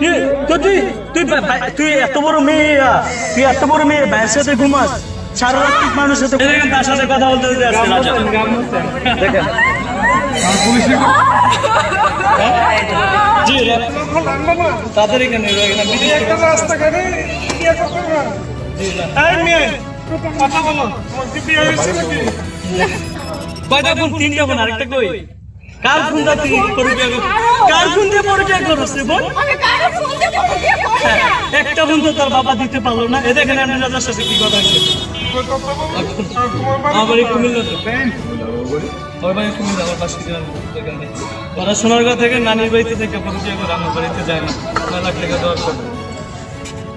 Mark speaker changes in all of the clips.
Speaker 1: তুই তুই তুই এত বড় মেয়ে তুই এত বড় মেয়ে ভাইয়ের সাথে ঘুমাস। সারা রাত তুই সাথে তার সাথে কথা বলতে দিতে আসছে রাজা। দেখেন। তাদের এখানে
Speaker 2: রাস্তাঘাটে না কথা বলো।
Speaker 1: কয়টা ফোন তিনটা ফোন আরেকটা কই? কার ফোন দা তুই কার? ফোন দিয়ে করছিস বল একটা ফোন তো তোর বাবা দিতে পারল না। এ দেখেন আমি রাজার সাথে কি কথা
Speaker 2: কথা
Speaker 1: আমার বাড়ি কুমিল্লা তো। এখানে ওরা থেকে নানির বাড়িতে থেকে পরিচয় করে আমার বাড়িতে যায় না। লাখ টাকা দেওয়ার পর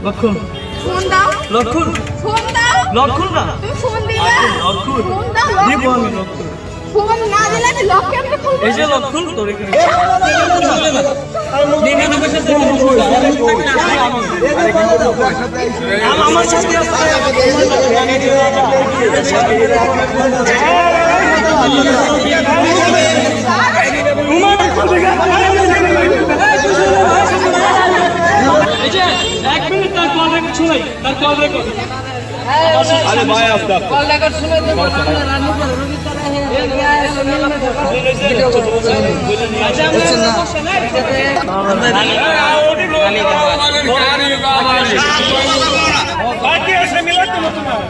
Speaker 1: লক্ষণ
Speaker 3: ফোন দাও
Speaker 1: লক্ষণ
Speaker 3: ফোন দাও
Speaker 1: লক্ষণ না
Speaker 3: তুমি ফোন দিলে
Speaker 1: লক্ষণ
Speaker 3: ফোন দাও
Speaker 1: দিব আমি লক্ষণ
Speaker 3: ফোন না দিলে আমি লক কেমনে খুলবো
Speaker 1: এই যে লক্ষণ তোর এখানে আমার সাথে এই যে এক মিনিট তার কল রেকর্ড শুনাই তার কল রেকর্ড
Speaker 4: আরে ভাই আপনার
Speaker 2: বাকি আছে মিলাতে না তোমার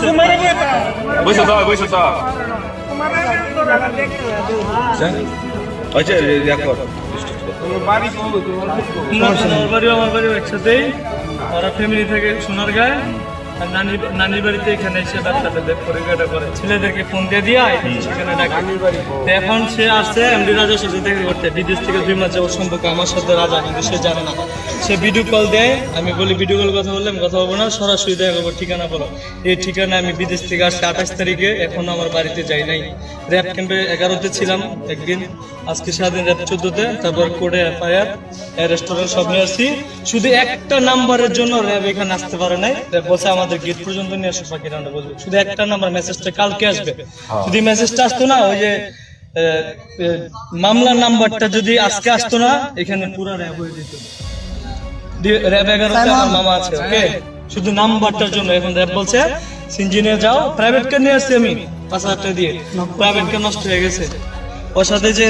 Speaker 2: তোমার বেটা
Speaker 4: বসে দাও বসে। দাও
Speaker 2: তোমার বেটা দেখতে
Speaker 4: আচ্ছা দেখো
Speaker 2: তোমার বাড়ি কোথায়? তোমার
Speaker 1: আমার বাড়িও আমার বাড়িও একসাথেই। ওরা ফ্যামিলি থেকে সোনার গায়ে নানির নানির বাড়িতে এখানে এসে ডাক্তারদের পরীক্ষাটা করে ছেলেদেরকে ফোন দিয়ে দিয়ে সেখানে ডাক্তার এখন সে আসছে এমডি রাজার সাথে দেখা করতে। বিদেশ থেকে দুই মাস যাওয়ার সম্পর্ক আমার সাথে রাজা কিন্তু সে জানে না। সে ভিডিও কল দেয় আমি বলি ভিডিও কল কথা বললাম কথা বলব না সরাসরি দেখা করব ঠিকানা বলো। এই ঠিকানা আমি বিদেশ থেকে আসছি আঠাশ তারিখে এখন আমার বাড়িতে যাই নাই। র্যাব ক্যাম্পে এগারোতে ছিলাম একদিন আজকে সারাদিন র্যাব চোদ্দতে তারপর কোর্টে এফআইআর রেস্টুরেন্ট সব নিয়ে আসছি। শুধু একটা নাম্বারের জন্য র্যাব এখানে আসতে পারে নাই। র্যাব বলছে আমাদের গেট পর্যন্ত নিয়ে আসো বাকি রান্না বলবে। শুধু একটা নাম্বার মেসেজটা কালকে আসবে। যদি মেসেজটা আসতো না ওই যে মামলার নাম্বারটা যদি আজকে আসতো না এখানে পুরো র্যাব হয়ে যেত। র্যাব এগারোতে আমার মামা আছে ওকে শুধু নাম্বারটার জন্য এখন র্যাব বলছে। সিঞ্জিনে যাও প্রাইভেট কার নিয়ে আসছি আমি পাঁচ হাজার টাকা দিয়ে। প্রাইভেট কার নষ্ট হয়ে গেছে। ওর সাথে যে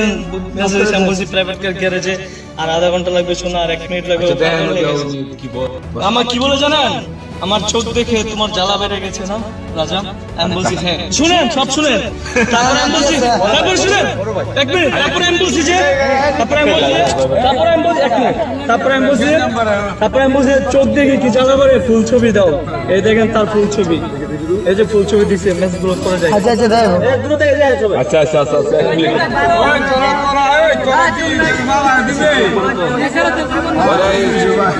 Speaker 1: মেসেজ আমি বলছি প্রাইভেট কার গ্যারেজে আর আধা ঘণ্টা লাগবে শোনা আর এক মিনিট লাগবে
Speaker 4: কি
Speaker 1: আমার কি বলে জানেন? আমার চোখ দেখে তোমার জ্বালা বেড়ে গেছে না, রাজা? আমি বলছি হ্যাঁ। শুনেন, সব শুনেন। তারপরে আমি বলছি তারপরে শুনেন। এক মিনিট। তারপরে আমি বলছি যে তারপরে আমি বলছি তারপরে আমি বলছি এক মিনিট। তারপরে আমি বলছি তারপরে আমি বলছি চোখ দেখে কি জ্বালা বেড়ে ফুল ছবি দাও। এই দেখেন তার ফুল ছবি। এই যে ফুল ছবি দিছে মেসেজগুলো করে যায় আচ্ছা আচ্ছা দেখো দূরে থেকে যায় সবাই
Speaker 4: আচ্ছা আচ্ছা আচ্ছা আচ্ছা এক মিনিট। ওরা এই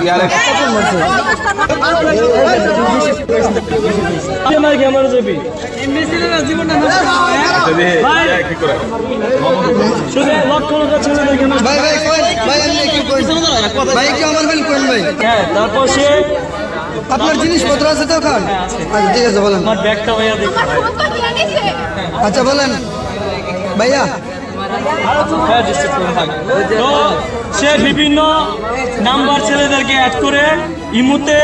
Speaker 4: ইয়ার এক-
Speaker 1: আমার ক্যামেরা ছবি
Speaker 4: আচ্ছা, দে,
Speaker 1: ভাই।
Speaker 4: কি করে?
Speaker 1: শুধু লক্ষ লক্ষ ছেলেদেরকে না
Speaker 5: ভাই ভাই কই ভাই আপনি কি কই ভাই কি আমার ভাই কোন ভাই
Speaker 1: হ্যাঁ তারপর সে
Speaker 5: আপনার জিনিসপত্র আছে তো ওখান? আচ্ছা ঠিক আছে বলেন। আচ্ছা বলেন। ভাইয়া।
Speaker 1: হ্যাঁ, সে বিভিন্ন নাম্বার ছেলেদেরকে অ্যাড করে ইমুতে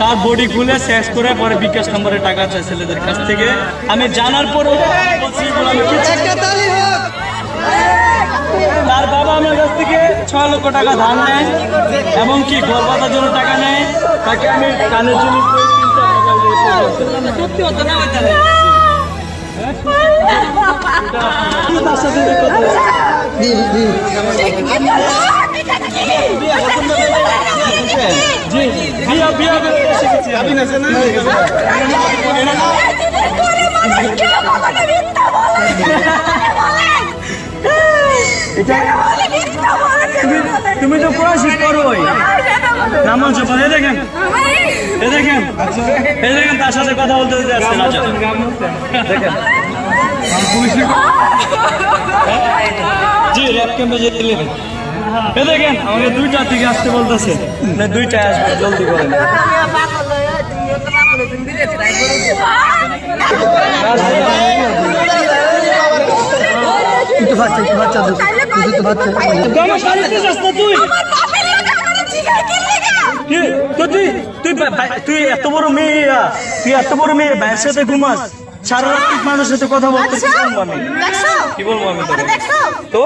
Speaker 1: তার বডি খুলে শেষ করে পরে বিকাশ নম্বরে টাকা চায় ছেলেদের কাছ থেকে। আমি জানার পরে
Speaker 5: একটা
Speaker 1: তার বাবা আমার কাছ থেকে ছয় লক্ষ টাকা ধার নেয় এবং কি ঘর জন্য টাকা নেয়? তাকে আমি কানের জন্য সত্যি হতো না ওই তুমি তো পড়াশি করোই নামান চোপন এ দেখেন এ দেখেন। এ দেখেন, তার সাথে কথা বলতে দেখেন। জি র্যাপ ক্যাম্পে যেতে এ দেখেন, আমাকে দুইটা থেকে আসতে বলতেছে। না আসবে, জলদি করেন
Speaker 3: একটু বাচ্চা একটু বাচ্চা বাচ্চা
Speaker 1: তুই। এত বড় মেয়ে তুই এত বড় মেয়ে ভাইয়ের সাথে ঘুমাস। সারা রাত মানুষের সাথে কথা বলতে কি
Speaker 6: আচ্ছা
Speaker 1: বলব আমি?
Speaker 7: কি বলব আমি
Speaker 1: তো?